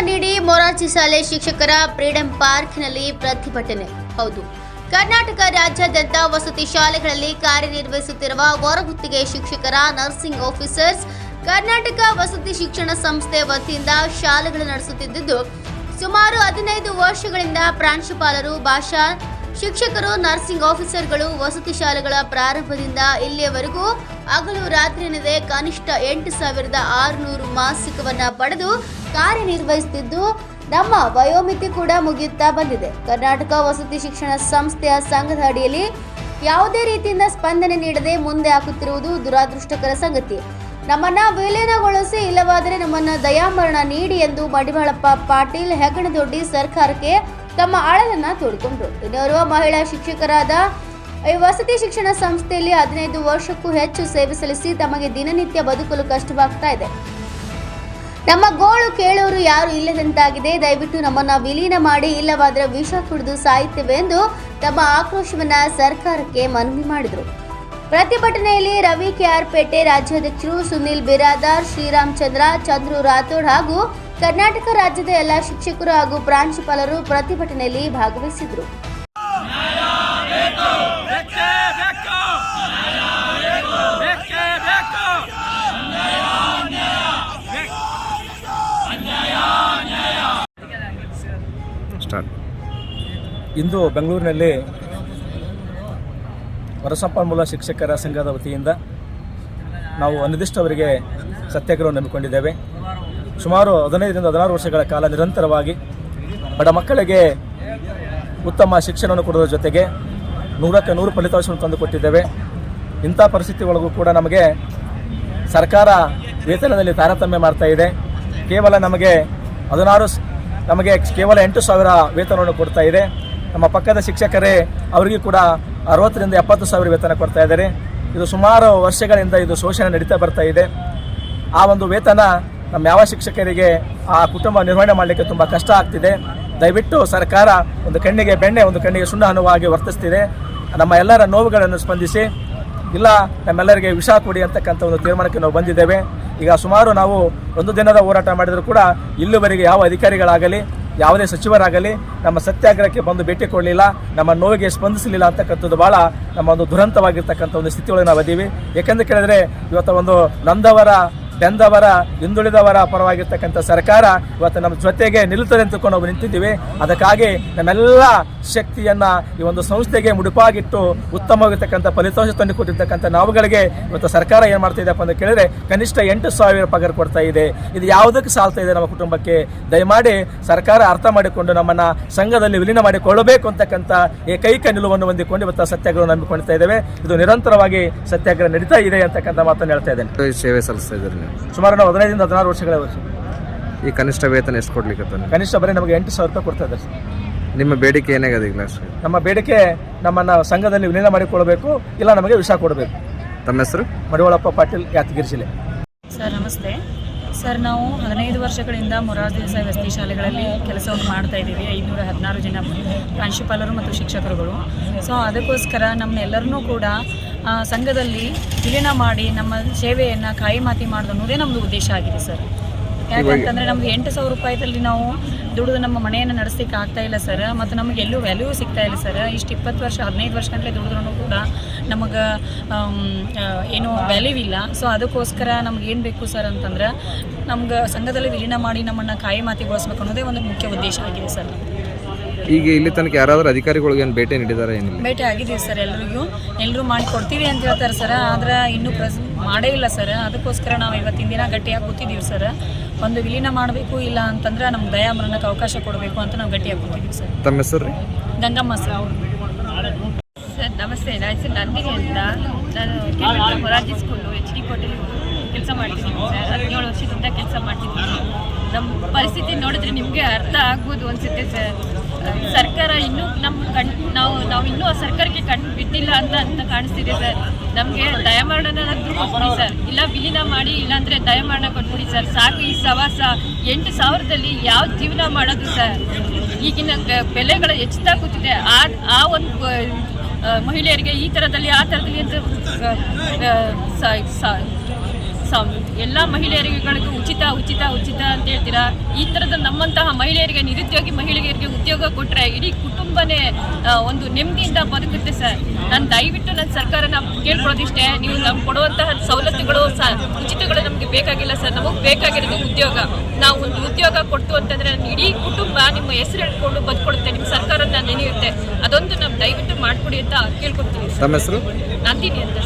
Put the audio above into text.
ನೀಡಿ ಮೊರಾರ್ಜಿ ಶಾಲೆ ಶಿಕ್ಷಕರ ಫ್ರೀಡಂ ಪಾರ್ಕ್ನಲ್ಲಿ ಪ್ರತಿಭಟನೆ. ಹೌದು. ಕರ್ನಾಟಕ ರಾಜ್ಯಾದ್ಯಂತ ವಸತಿ ಶಾಲೆಗಳಲ್ಲಿ ಕಾರ್ಯನಿರ್ವಹಿಸುತ್ತಿರುವ ಹೊರಗುತ್ತಿಗೆ ಶಿಕ್ಷಕರ ನರ್ಸಿಂಗ್ ಆಫೀಸರ್ಸ್, ಕರ್ನಾಟಕ ವಸತಿ ಶಿಕ್ಷಣ ಸಂಸ್ಥೆ ವತಿಯಿಂದ ಶಾಲೆಗಳು ನಡೆಸುತ್ತಿದ್ದು ಸುಮಾರು ಹದಿನೈದು ವರ್ಷಗಳಿಂದ ಪ್ರಾಂಶುಪಾಲರು ಭಾಷಾ ಶಿಕ್ಷಕರು, ನರ್ಸಿಂಗ್ ಆಫೀಸರ್ಗಳು ವಸತಿ ಶಾಲೆಗಳ ಪ್ರಾರಂಭದಿಂದ ಇಲ್ಲಿಯವರೆಗೂ ಹಗಲು ರಾತ್ರಿನಿದೆ ಕನಿಷ್ಠ ಎಂಟು ಸಾವಿರದ ಆರುನೂರು ಮಾಸಿಕವನ್ನ ಪಡೆದು ಕಾರ್ಯನಿರ್ವಹಿಸುತ್ತಿದ್ದು, ನಮ್ಮ ವಯೋಮಿತಿ ಕೂಡ ಮುಗಿಯುತ್ತಾ ಬಂದಿದೆ. ಕರ್ನಾಟಕ ವಸತಿ ಶಿಕ್ಷಣ ಸಂಸ್ಥೆಯ ಸಂಘದ ಅಡಿಯಲ್ಲಿ ಯಾವುದೇ ರೀತಿಯಿಂದ ಸ್ಪಂದನೆ ನೀಡದೆ ಮುಂದೆ ಹಾಕುತ್ತಿರುವುದು ದುರಾದೃಷ್ಟಕರ ಸಂಗತಿ. ನಮ್ಮನ್ನ ವಿಲೀನಗೊಳಿಸಿ ಇಲ್ಲವಾದರೆ ನಮ್ಮನ್ನ ದಯಾಮರಣ ನೀಡಿ ಎಂದು ಮಡಿವಾಳಪ್ಪ ಪಾಟೀಲ್, ಹೆಗ್ಗಣದೊಡ್ಡಿ ಸರ್ಕಾರಕ್ಕೆ ತಮ್ಮ ಅಳಲನ್ನ ತೋಡ್ಕೊಂಡ್ರು. ಇನ್ನೋರ್ವ ಮಹಿಳಾ ಶಿಕ್ಷಕರಾದ ಈ ವಸತಿ ಶಿಕ್ಷಣ ಸಂಸ್ಥೆಯಲ್ಲಿ ಹದಿನೈದು ವರ್ಷಕ್ಕೂ ಹೆಚ್ಚು ಸೇವೆ ಸಲ್ಲಿಸಿ ತಮಗೆ ದಿನನಿತ್ಯ ಬದುಕಲು ಕಷ್ಟವಾಗ್ತಾ ಇದೆ. ನಮ್ಮ ಗೋಳು ಕೇಳೋರು ಯಾರು ಇಲ್ಲದಂತಾಗಿದೆ. ದಯವಿಟ್ಟು ನಮ್ಮನ್ನ ವಿಲೀನ ಮಾಡಿ, ಇಲ್ಲವಾದ್ರೆ ವಿಷ ಕುಡಿದು ಸಾಯುತ್ತೇವೆ ಎಂದು ತಮ್ಮ ಆಕ್ರೋಶವನ್ನ ಸರ್ಕಾರಕ್ಕೆ ಮನವಿ ಮಾಡಿದರು. ಪ್ರತಿಭಟನೆಯಲ್ಲಿ ರವಿ ಕೆಆರ್ಪೇಟೆ ರಾಜ್ಯಾಧ್ಯಕ್ಷರು ಸುನಿಲ್ ಬಿರಾದಾರ್, ಶ್ರೀರಾಮ್ ಚಂದ್ರ, ಚಂದ್ರು ರಾಥೋಡ್ ಹಾಗೂ ಕರ್ನಾಟಕ ರಾಜ್ಯದ ಎಲ್ಲ ಶಿಕ್ಷಕರು ಹಾಗೂ ಪ್ರಾಂಶುಪಾಲರು ಪ್ರತಿಭಟನೆಯಲ್ಲಿ ಭಾಗವಹಿಸಿದರು. ಇಂದು ಬೆಂಗಳೂರಿನಲ್ಲಿ ಹೊರಸಂಪನ್ಮೂಲ ಶಿಕ್ಷಕರ ಸಂಘದ ವತಿಯಿಂದ ನಾವು ಅನಿರ್ದಿಷ್ಟವರಿಗೆ ಸತ್ಯಾಗ್ರಹವನ್ನು ನಂಬಿಕೊಂಡಿದ್ದೇವೆ ಸುಮಾರು ಹದಿನೈದರಿಂದ ಹದಿನಾರು ವರ್ಷಗಳ ಕಾಲ ನಿರಂತರವಾಗಿ ಬಡ ಮಕ್ಕಳಿಗೆ ಉತ್ತಮ ಶಿಕ್ಷಣವನ್ನು ಕೊಡೋದ್ರ ಜೊತೆಗೆ ನೂರಕ್ಕೆ ನೂರು ಫಲಿತಾಂಶವನ್ನು ತಂದುಕೊಟ್ಟಿದ್ದೇವೆ ಇಂಥ ಪರಿಸ್ಥಿತಿ ಒಳಗೂ ಕೂಡ ನಮಗೆ ಸರ್ಕಾರ ವೇತನದಲ್ಲಿ ತಾರತಮ್ಯ ಮಾಡ್ತಾ ಇದೆ. ಕೇವಲ ನಮಗೆ ಹದಿನಾರು ನಮಗೆ ಕೇವಲ ಎಂಟು ಸಾವಿರ ವೇತನವನ್ನು ಕೊಡ್ತಾ ಇದೆ. ನಮ್ಮ ಪಕ್ಕದ ಶಿಕ್ಷಕರೇ ಅವರಿಗೂ ಕೂಡ ಅರವತ್ತರಿಂದ ಎಪ್ಪತ್ತು ಸಾವಿರ ವೇತನ ಕೊಡ್ತಾ ಇದ್ದಾರೆ. ಇದು ಸುಮಾರು ವರ್ಷಗಳಿಂದ ಇದು ಶೋಷಣೆ ನಡೀತಾ ಬರ್ತಾ ಇದೆ. ಆ ಒಂದು ವೇತನ ನಮ್ಮ ಯಾವ ಶಿಕ್ಷಕರಿಗೆ ಆ ಕುಟುಂಬ ನಿರ್ವಹಣೆ ಮಾಡಲಿಕ್ಕೆ ತುಂಬ ಕಷ್ಟ ಆಗ್ತಿದೆ. ದಯವಿಟ್ಟು ಸರ್ಕಾರ ಒಂದು ಕಣ್ಣಿಗೆ ಬೆಣ್ಣೆ, ಒಂದು ಕಣ್ಣಿಗೆ ಸುಣ್ಣ ಅನುವಾಗಿ ವರ್ತಿಸ್ತಿದೆ. ನಮ್ಮ ಎಲ್ಲರ ನೋವುಗಳನ್ನು ಸ್ಪಂದಿಸಿ, ಇಲ್ಲ ನಮ್ಮೆಲ್ಲರಿಗೆ ವಿಷ ಕೊಡಿ ಅಂತಕ್ಕಂಥ ಒಂದು ತೀರ್ಮಾನಕ್ಕೆ ನಾವು ಬಂದಿದ್ದೇವೆ. ಈಗ ಸುಮಾರು ನಾವು ಒಂದು ದಿನದ ಹೋರಾಟ ಮಾಡಿದರೂ ಕೂಡ ಇಲ್ಲಿವರೆಗೆ ಯಾವ ಅಧಿಕಾರಿಗಳಾಗಲಿ, ಯಾವುದೇ ಸಚಿವರಾಗಲಿ ನಮ್ಮ ಸತ್ಯಾಗ್ರಹಕ್ಕೆ ಬಂದು ಭೇಟಿ ಕೊಡಲಿಲ್ಲ, ನಮ್ಮ ನೋವಿಗೆ ಸ್ಪಂದಿಸಲಿಲ್ಲ ಅಂತಕ್ಕಂಥದ್ದು ಭಾಳ ನಮ್ಮ ಒಂದು ದುರಂತವಾಗಿರ್ತಕ್ಕಂಥ ಒಂದು ಸ್ಥಿತಿಯೊಳಗೆ ನಾವು ಅದೀವಿ ಯಾಕೆಂದ್ರೆ ಕೇಳಿದ್ರೆ ಇವತ್ತು ಒಂದು ನಂದವರ ಬೆಂದವರ, ಹಿಂದುಳಿದವರ ಪರವಾಗಿರ್ತಕ್ಕಂಥ ಸರ್ಕಾರ ಇವತ್ತು ನಮ್ಮ ಜೊತೆಗೆ ನಿಲ್ಲುತ್ತದೆ ಅಂತಕೊಂಡು ನಾವು ನಿಂತಿದ್ದೀವಿ. ಅದಕ್ಕಾಗಿ ನಮ್ಮೆಲ್ಲ ಶಕ್ತಿಯನ್ನ ಈ ಒಂದು ಸಂಸ್ಥೆಗೆ ಮುಡುಪಾಗಿಟ್ಟು ಉತ್ತಮವಾಗಿರ್ತಕ್ಕಂಥ ಫಲಿತಾಂಶ ತಂದು ಕೊಟ್ಟಿರ್ತಕ್ಕಂಥ ನಾವುಗಳಿಗೆ ಇವತ್ತು ಸರ್ಕಾರ ಏನು ಮಾಡ್ತಾ ಅಂತ ಕೇಳಿದ್ರೆ ಕನಿಷ್ಠ ಎಂಟು ಸಾವಿರ ಪಗಾರ ಕೊಡ್ತಾ ಇದೆ. ಇದು ಯಾವುದಕ್ಕೆ ಸಾಲ್ತಾ ಇದೆ ನಮ್ಮ ಕುಟುಂಬಕ್ಕೆ? ದಯಮಾಡಿ ಸರ್ಕಾರ ಅರ್ಥ ಮಾಡಿಕೊಂಡು ನಮ್ಮನ್ನ ಸಂಘದಲ್ಲಿ ವಿಲೀನ ಮಾಡಿಕೊಳ್ಳಬೇಕು ಅಂತಕ್ಕಂಥ ಏಕೈಕ ನಿಲುವನ್ನು ಹೊಂದಿಕೊಂಡು ಇವತ್ತು ಸತ್ಯಾಗ್ರಹ ನಂಬಿಕೊಳ್ತಾ ಇದ್ದೇವೆ. ಇದು ನಿರಂತರವಾಗಿ ಸತ್ಯಾಗ್ರಹ ನಡೀತಾ ಇದೆ ಅಂತಕ್ಕಂಥ ಮಾತನ್ನು ಹೇಳ್ತಾ ಇದ್ದೇನೆ. ಸೇವೆ ಸಲ್ಲಿಸ್ತಾ ಇದ್ದೀರಿ ಸುಮಾರು ನಾವು ಹದಿನೈದರಿಂದ ಹದಿನಾರು ವರ್ಷಗಳ ವರ್ಷ ಈ ಕನಿಷ್ಠ ವೇತನ ಎಷ್ಟು ಕೊಡ್ಲಿಕ್ಕೆ ಕನಿಷ್ಠ ಬರೀ ನಮಗೆ ಎಂಟು ಸಾವಿರ ರೂಪಾಯಿ ಕೊಡ್ತಾ ಇದ್ದಾರೆ ಸರ್. ನಿಮ್ಮ ಬೇಡಿಕೆ ಏನಾಗದ ಈಗ ಲಾಸ್ಟ್? ನಮ್ಮ ಬೇಡಿಕೆ ನಮ್ಮನ್ನ ಸಂಘದಲ್ಲಿ ವಿಲೀನ ಮಾಡಿಕೊಳ್ಳಬೇಕು ಇಲ್ಲ ನಮಗೆ ವಿಷ ಕೊಡಬೇಕು. ತಮ್ಮ ಹೆಸರು? ಮಡಿವಾಳಪ್ಪ ಪಾಟೀಲ್ ಯಾತಗಿರಿ ಜಿಲ್ಲೆ. ಸರ್ ನಮಸ್ತೆ. ಸರ್ ನಾವು ಹದಿನೈದು ವರ್ಷಗಳಿಂದ ಮೊರಾರ್ಜಿ ದೇಸಾಯಿ ವಸತಿ ಶಾಲೆಗಳಲ್ಲಿ ಕೆಲಸವನ್ನು ಮಾಡ್ತಾ ಇದ್ದೀವಿ. ಐನೂರ ಹದಿನಾರು ಜನ ಪ್ರಾಂಶುಪಾಲರು ಮತ್ತು ಶಿಕ್ಷಕರುಗಳು. ಸೊ ಅದಕ್ಕೋಸ್ಕರ ನಮ್ಮನ್ನೆಲ್ಲರನ್ನೂ ಕೂಡ ಸಂಘದಲ್ಲಿ ವಿಲೀನ ಮಾಡಿ ನಮ್ಮ ಸೇವೆಯನ್ನು ಕಾಯಿಮಾತಿ ಮಾಡೋದು ಅನ್ನೋದೇ ನಮ್ಮದು ಉದ್ದೇಶ ಆಗಿದೆ ಸರ್. ಯಾಕಂತಂದರೆ ನಮ್ಗೆ ಎಂಟು ಸಾವಿರ ರೂಪಾಯಿದಲ್ಲಿ ನಾವು ದುಡಿದು ನಮ್ಮ ಮನೆಯನ್ನು ನಡೆಸಲಿಕ್ಕೆ ಆಗ್ತಾ ಇಲ್ಲ ಸರ್. ಮತ್ತು ನಮಗೆ ಎಲ್ಲೂ ವ್ಯಾಲ್ಯೂ ಸಿಗ್ತಾ ಇಲ್ಲ ಸರ್. ಇಷ್ಟು ಇಪ್ಪತ್ತು ವರ್ಷ ಹದಿನೈದು ವರ್ಷ ಗಂಟಲೆ ದುಡಿದ್ರೂ ಕೂಡ ನಮಗೆ ಏನು ವ್ಯಾಲ್ಯೂ ಇಲ್ಲ. ಸೊ ಅದಕ್ಕೋಸ್ಕರ ನಮ್ಗೆ ಏನು ಬೇಕು ಸರ್ ಅಂತಂದ್ರೆ ನಮ್ಗೆ ಸಂಘದಲ್ಲಿ ವಿಲೀನ ಮಾಡಿ ನಮ್ಮನ್ನು ಕಾಯಿ ಮಾತಿಗೊಳಿಸ್ಬೇಕು ಅನ್ನೋದೇ ಒಂದು ಮುಖ್ಯ ಉದ್ದೇಶ ಆಗಿದೆ ಸರ್. ಈಗ ಇಲ್ಲಿ ತನಕ ಯಾರಾದರೂ ಅಧಿಕಾರಿಗಳಿಗೆ ಏನು ಭೇಟಿ ನೀಡಿದಾರೆ ಏನಿಲ್ಲ? ಭೇಟಿ ಆಗಿದ್ದೀವಿ ಸರ್ ಎಲ್ರಿಗೂ. ಎಲ್ಲರೂ ಮಾಡಿ ಕೊಡ್ತೀವಿ ಅಂತ ಹೇಳ್ತಾರೆ ಸರ್. ಆದ್ರೆ ಇನ್ನೂ ಪ್ರೆಸ್ ಮಾಡೇ ಇಲ್ಲ ಸರ್. ಅದಕ್ಕೋಸ್ಕರ ನಾವು ಇವತ್ತಿನ ದಿನ ಗಟ್ಟಿಯಾಗಿ ಕೂತಿದ್ದೀವಿ ಸರ್. ಒಂದು ವಿಲೀನ ಮಾಡಬೇಕು ಇಲ್ಲ ಅಂತಂದ್ರೆ ನಮ್ಗೆ ದಯಾಮರಣಕ್ಕೆ ಅವಕಾಶ ಕೊಡಬೇಕು ಅಂತ ನಾವು ಗಟ್ಟಿಯಾಗಿ ಕೂತಿದ್ದೀವಿ ಸರ್. ತಮ್ಮ ಹೆಸರು ರೀ? ಗಂಗಮ್ಮ ಸರ್. ಸರ್ ನಮಸ್ತೆ. ನನ್ನ ಹೆಸರು ನಂದಿನಿ ಅಂತ. ನಾನು ಮೊರಾರ್ಜಿ ಸ್ಕೂಲು ಎಚ್ ಡಿ ಕೋಟೆಲಿ ಕೆಲಸ ಮಾಡ್ತಿದ್ದೀನಿ ಸರ್. ಹದಿನೇಳು ವರ್ಷದಿಂದ ಕೆಲಸ ಮಾಡ್ತಿದ್ದೀನಿ. ನಮ್ಮ ಪರಿಸ್ಥಿತಿ ನೋಡಿದ್ರೆ ನಿಮಗೆ ಅರ್ಥ ಆಗ್ಬೋದು ಅನಿಸುತ್ತೆ ಸರ್. ಸರ್ಕಾರ ಇನ್ನೂ ನಮ್ಮ ಕಣ್, ನಾವು ನಾವು ಇನ್ನೂ ಆ ಸರ್ಕಾರಕ್ಕೆ ಕಣ್ಣು ಬಿಟ್ಟಿಲ್ಲ ಅಂತ ಅಂತ ಕಾಣಿಸ್ತಿದೆ ಸರ್. ನಮಗೆ ದಯಮರಣನಾದ್ರೂ ಕೊಟ್ಬಿಡಿ ಸರ್. ಇಲ್ಲ ವಿಲೀನ ಮಾಡಿ, ಇಲ್ಲಾಂದರೆ ದಯಮರಣ ಕೊಟ್ಬಿಡಿ ಸರ್. ಸಾಕು ಈ ಸವಾಸ. ಎಂಟು ಸಾವಿರದಲ್ಲಿ ಯಾವ ಜೀವನ ಮಾಡೋದು ಸರ್? ಈಗಿನ ಬೆಲೆಗಳು ಹೆಚ್ಚುತ್ತಾ ಕೂತಿದೆ. ಆ ಆ ಒಂದು ಮಹಿಳೆಯರಿಗೆ ಈ ಥರದಲ್ಲಿ ಆ ಥರದಲ್ಲಿ ಅಂತ ಎಲ್ಲ ಮಹಿಳೆಯರಿಗಳಿಗೂ ಉಚಿತ ಉಚಿತ ಉಚಿತ ಅಂತ ಹೇಳ್ತೀರಾ? ಈ ಥರದ ನಮ್ಮಂತಹ ಮಹಿಳೆಯರಿಗೆ ನಿರುದ್ಯೋಗಿ ಮಹಿಳೆಯರಿಗೆ ಉದ್ಯೋಗ ಕೊಟ್ಟರೆ ಇಡೀ ಕುಟುಂಬನೇ ಒಂದು ನೆಮ್ಮದಿಯಿಂದ ಬದುಕುತ್ತೆ ಸರ್. ನಾನು ದಯವಿಟ್ಟು ನನ್ನ ಸರ್ಕಾರನ ಕೇಳ್ಕೊಳ್ಳೋದಿಷ್ಟೇ ನೀವು ನಮ್ಗೆ ಕೊಡುವಂತಹ ಸವಲತ್ತುಗಳು ಸ ಉಚಿತಗಳು ನಮಗೆ ಬೇಕಾಗಿಲ್ಲ ಸರ್. ನಮಗೆ ಬೇಕಾಗಿರೋದು ಉದ್ಯೋಗ. ನಾವು ಒಂದು ಉದ್ಯೋಗ ಕೊಡ್ತು ಅಂತಂದ್ರೆ ನನ್ನ ಇಡೀ ಕುಟುಂಬ ನಿಮ್ಮ ಹೆಸರು ಹೇಳ್ಕೊಂಡು ಬದುಕೊಡುತ್ತೆ ನಿಮ್ಮ ಸರ್ಕಾರನ ನೆನೆಯುತ್ತೆ. ಅದೊಂದು ನಾವು ದಯವಿಟ್ಟು ಮಾಡಿಕೊಡಿ ಅಂತ ಹೆಸರು? ನಂದಿನಿ ಅಂತ.